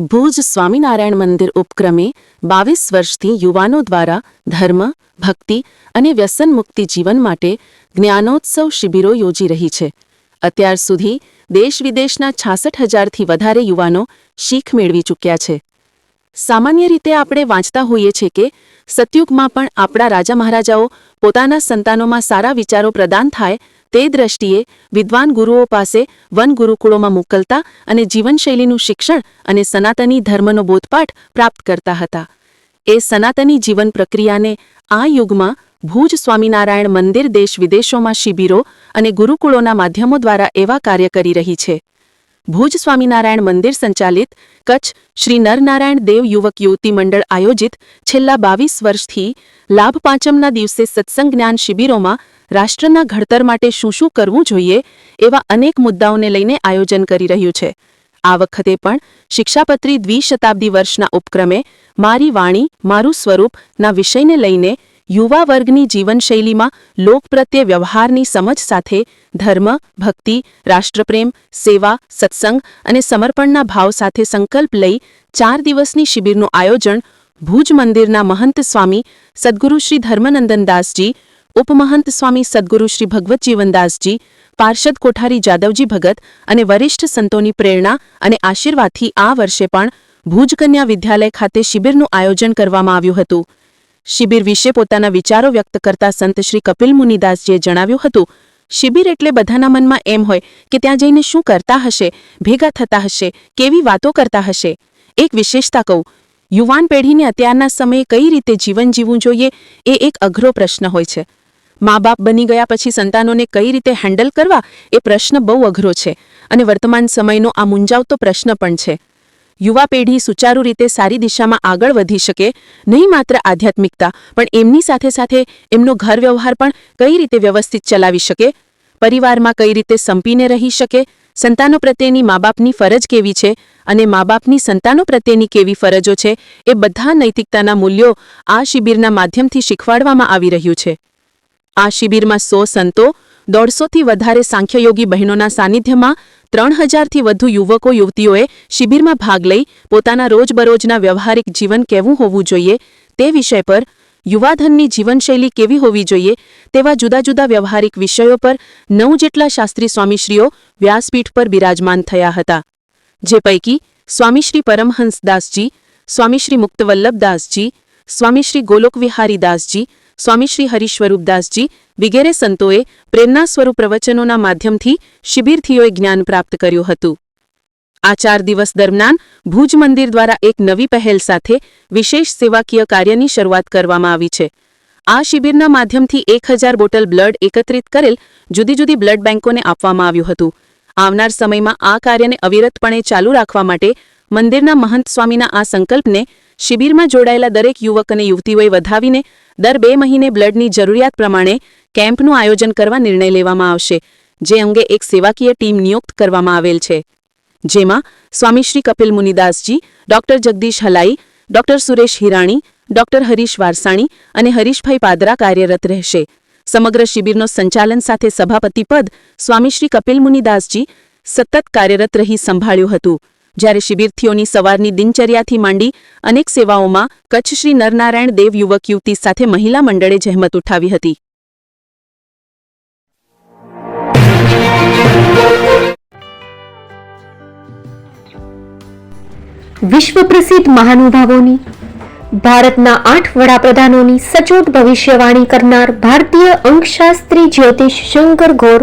ભુજ સ્વામિનારાયણ મંદિર ઉપક્રમે બાવીસ વર્ષથી યુવાનો દ્વારા ધર્મ, ભક્તિ અને વ્યસન મુક્તિ જીવન માટે જ્ઞાનોત્સવ શિબિરો યોજી રહી છે. અત્યાર સુધી દેશ વિદેશના છાસઠ હજારથી વધારે યુવાનો શીખ મેળવી ચૂક્યા છે. સામાન્ય રીતે આપણે વાંચતા હોઈએ છીએ કે સતયુગમાં પણ આપણા રાજા મહારાજાઓ પોતાના સંતાનોમાં સારા વિચારો પ્રદાન થાય તે દ્રષ્ટિએ વિદ્વાન ગુરુઓ પાસે વન ગુરુકુળોમાં મોકલતા અને જીવનશૈલીનું શિક્ષણ અને સનાતની ધર્મનો બોધપાઠ પ્રાપ્ત કરતા હતા. એ સનાતની જીવન પ્રક્રિયાને આ યુગમાં ભુજ સ્વામિનારાયણ મંદિર દેશ વિદેશોમાં શિબિરો અને ગુરુકુળોના માધ્યમો દ્વારા એવા કાર્ય કરી રહી છે. ભુજ સ્વામિનારાયણ મંદિર સંચાલિત કચ્છ શ્રી નરનારાયણ દેવ યુવક યુવતી મંડળ આયોજિત છેલ્લા બાવીસ વર્ષથી લાભ પાંચમના દિવસે સત્સંગ જ્ઞાન શિબિરોમાં રાષ્ટ્રના ઘડતર માટે શું શું કરવું જોઈએ એવા અનેક મુદ્દાઓને લઈને આયોજન કરી રહ્યું છે. આ વખતે પણ શિક્ષાપત્રી દ્વિશતાબ્દી વર્ષના ઉપક્રમે મારી વાણી, મારું સ્વરૂપના વિષયને લઈને યુવા વર્ગની જીવનશૈલીમાં લોક પ્રત્યે વ્યવહારની સમજ સાથે ધર્મ, ભક્તિ, રાષ્ટ્રપ્રેમ, સેવા, સત્સંગ અને સમર્પણના ભાવ સાથે સંકલ્પ લઈ ચાર દિવસની શિબિરનું આયોજન ભુજ મંદિરના મહંત સ્વામી સદ્ગુરુ શ્રી ધર્મનંદનદાસજી ઉપમહંત સ્વામી સદગુરુ શ્રી ભગવત જીવનદાસજી પાર્ષદ કોઠારી જાદવજી ભગત અને વરિષ્ઠ સંતોની પ્રેરણા અને આશીર્વાદથી આ વર્ષે પણ ભુજ કન્યા વિદ્યાલય ખાતે શિબિરનું આયોજન કરવામાં આવ્યું હતું. શિબિર વિશે પોતાના વિચારો વ્યક્ત કરતા સંત શ્રી કપિલ મુનિદાસજીએ જણાવ્યું હતું, શિબિર એટલે બધાના મનમાં એમ હોય કે ત્યાં જઈને શું કરતા હશે, ભેગા થતા હશે, કેવી વાતો કરતા હશે. એક વિશેષતા કહું, યુવાન પેઢીને અત્યારના સમયે કઈ રીતે જીવન જીવવું જોઈએ, એ એક અઘરો પ્રશ્ન હોય છે. મા બાપ બની ગયા પછી સંતાનોને કઈ રીતે હેન્ડલ કરવા, એ પ્રશ્ન બહુ અઘરો છે. અને વર્તમાન સમયનો આ મૂંઝાવતો પ્રશ્ન પણ છે. યુવા પેઢી સુચારુ રીતે સારી દિશામાં આગળ વધી શકે, નહીં માત્ર આધ્યાત્મિકતા, પણ એમની સાથે સાથે એમનો ઘર વ્યવહાર પણ કઈ રીતે વ્યવસ્થિત ચલાવી શકે, પરિવારમાં કઈ રીતે સંપીને રહી શકે, સંતાનો પ્રત્યેની મા બાપની ફરજ કેવી છે અને મા બાપની સંતાનો પ્રત્યેની કેવી ફરજો છે, એ બધા નૈતિકતાના મૂલ્યો આ શિબિરના માધ્યમથી શીખવાડવામાં આવી રહ્યું છે. આ શિબિરમાં સો સંતો દોઢસોથી વધારે સાંખ્યયોગી બહેનોના સાનિધ્યમાં ત્રણ હજારથી વધુ યુવકો, યુવતીઓએ શિબિરમાં ભાગ લઈ પોતાના રોજબરોજના વ્યવહારિક જીવન કેવું હોવું જોઈએ તે વિષય પર યુવાધનની જીવનશૈલી કેવી હોવી જોઈએ તેવા જુદા જુદા વ્યવહારિક વિષયો પર નવ જેટલા શાસ્ત્રી સ્વામીશ્રીઓ વ્યાસપીઠ પર બિરાજમાન થયા હતા. જે પૈકી સ્વામીશ્રી પરમહંસદાસજી, સ્વામીશ્રી મુક્તવલ્લભદાસજી, સ્વામીશ્રી ગોલોકવિહારીદાસજી સ્વામીશ્રી હરિશ્વરૂપદાસજી વિગેરે સંતોએ પ્રેરણા સ્વરૂપ પ્રવચનોના માધ્યમથી શિબિરથીઓએ જ્ઞાન પ્રાપ્ત કર્યું હતું. આ ચાર દિવસ દરમિયાન ભુજ મંદિર દ્વારા એક નવી પહેલ સાથે વિશેષ સેવાકીય કાર્યની શરૂઆત કરવામાં આવી છે. આ શિબિરના માધ્યમથી એક હજાર બોટલ બ્લડ એકત્રિત કરેલ જુદી જુદી બ્લડ બેંકોને આપવામાં આવ્યું હતું. આવનાર સમયમાં આ કાર્યને અવિરતપણે ચાલુ રાખવા માટે મંદિરના મહંત સ્વામીના આ સંકલ્પને શિબિરમાં જોડાયેલા દરેક યુવક અને યુવતીઓએ વધાવીને દર બે મહિને બ્લડની જરૂરિયાત પ્રમાણે કેમ્પનું આયોજન કરવા નિર્ણય લેવામાં આવશે, જે અંગે એક સેવાકીય ટીમ નિયુક્ત કરવામાં આવેલ છે. જેમાં Swamishri Kapil Munidasji, doctor Jagdish Halai, doctor Suresh Hirani, doctor Harish Varsani અને હરીશભાઈ પાદરા કાર્યરત રહેશે. સમગ્ર શિબિરનો સંચાલન સાથે સભાપતિ પદ સ્વામીશ્રી કપિલ મુનિદાસજી સતત કાર્યરત રહી સંભાળ્યું હતું. જ્યારે શિબિરથીઓની સવારની દિનચર્યાથી માંડી અનેક સેવાઓમાં કચ્છ શ્રી નરનારાયણ દેવ યુવક યુવતી સાથે મહિલા મંડળે જહેમત ઉઠાવી હતી. વિશ્વ પ્રસિદ્ધ મહાનુભાવોની, ભારતના આઠ વડાપ્રધાનોની સચોટ ભવિષ્યવાણી કરનાર ભારતીય અંકશાસ્ત્રી જ્યોતિષ શંકર ઘોર